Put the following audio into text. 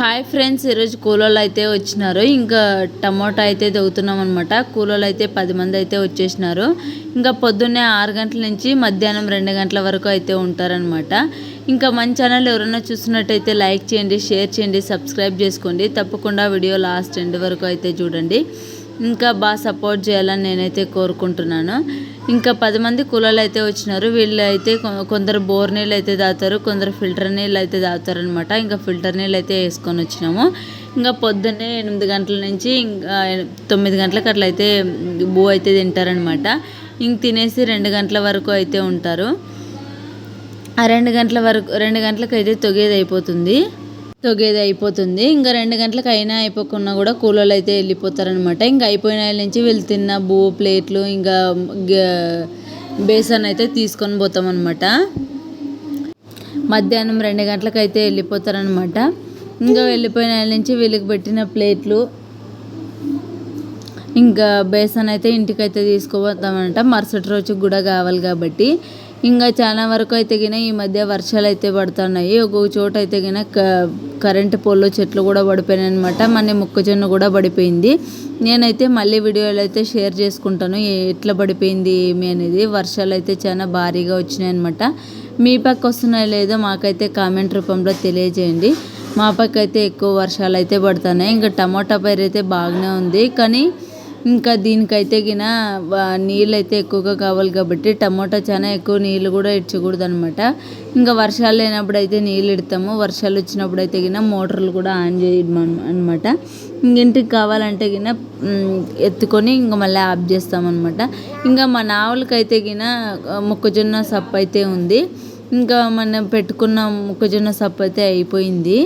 Hi friends ఈరోజు కూలోళ్ళు అయితే వచ్చినారు. ఇంకా టమోటా అయితే దొగుతున్నాం అనమాట కూలోళ్ళు అయితే పది మంది అయితే వచ్చేసినారు. ఇంకా పొద్దున్నే ఆరు గంటల నుంచి మధ్యాహ్నం రెండు గంటల వరకు అయితే ఉంటారనమాట ఇంకా మన ఛానల్ ఎవరైనా చూస్తున్నట్టయితే లైక్ చేయండి షేర్ చేయండి సబ్స్క్రైబ్ చేసుకోండి. తప్పకుండా వీడియో లాస్ట్ ఎండ్ వరకు అయితే చూడండి. ఇంకా బాగా సపోర్ట్ చేయాలని నేనైతే కోరుకుంటున్నాను. ఇంకా పది మంది కులాలు అయితే వచ్చినారు. వీళ్ళు అయితే కొందరు బోర్ నీళ్ళు అయితే తాగుతారు కొందరు ఫిల్టర్ నీళ్ళు అయితే తాగుతారు అనమాట ఇంకా ఫిల్టర్ నీళ్ళు అయితే వేసుకొని వచ్చినాము. ఇంకా పొద్దున్నే ఎనిమిది గంటల నుంచి ఇంకా తొమ్మిది గంటలకు అట్లా అయితే బూ అయితే తింటారనమాట ఇంక తినేసి రెండు గంటల వరకు అయితే ఉంటారు. ఆ రెండు గంటల వరకు రెండు గంటలకు అయితే తొగేది అయిపోతుంది తొగేది అయిపోతుంది. ఇంకా రెండు గంటలకు అయినా అయిపోకుండా కూడా కూలోళ్ళు అయితే వెళ్ళిపోతారనమాట ఇంకా అయిపోయిన వాళ్ళ నుంచి వీళ్ళు తిన్న బూ ప్లేట్లు ఇంకా గ- బేసన్ అయితే తీసుకొని పోతాం అనమాట మధ్యాహ్నం రెండు గంటలకు అయితే వెళ్ళిపోతారనమాట ఇంకా వెళ్ళిపోయిన వాళ్ళ నుంచి వీళ్ళకి పెట్టిన ప్లేట్లు ఇంకా బేసన్ అయితే ఇంటికైతే తీసుకుపోతామంట మరుసటి రోజు కూడా కావాలి కాబట్టి. ఇంకా చాలా వరకు అయితే గిన ఈ మధ్య వర్షాలు అయితే పడుతున్నాయి. ఒక్కొక్క చోట అయితే గిన క కరెంటు పోల్లో చెట్లు కూడా పడిపోయినాయి అనమాట మన మొక్కజొన్న కూడా పడిపోయింది. నేనైతే మళ్ళీ వీడియోలు అయితే షేర్ చేసుకుంటాను. ఎట్లా పడిపోయింది ఏమి అనేది. వర్షాలు అయితే చాలా భారీగా వచ్చినాయి అనమాట మీ పక్క వస్తున్నాయో లేదో మాకైతే కామెంట్ రూపంలో తెలియజేయండి. మా పక్క అయితే ఎక్కువ వర్షాలు అయితే పడుతున్నాయి. ఇంకా టమాటా పైరు అయితే బాగానే ఉంది. కానీ ఇంకా దీనికైతే గిన నీళ్ళు అయితే ఎక్కువగా కావాలి కాబట్టి టమోటా చాలా ఎక్కువ నీళ్ళు కూడా ఇచ్చకూడదు అనమాట ఇంకా వర్షాలు లేనప్పుడు అయితే నీళ్ళు ఇడతాము. వర్షాలు వచ్చినప్పుడు అయితే గిన మోటార్లు కూడా ఆన్ చేయడం అనమాట ఇంటికి కావాలంటే గిన ఎత్తుకొని ఇంకా మళ్ళీ ఆఫ్ చేస్తామన్నమాట. ఇంకా మా నావలకైతే గిన మొక్కజొన్న సప్పు అయితే ఉంది. ఇంకా మనం పెట్టుకున్న మొక్కజొన్న సప్పు అయితే అయిపోయింది.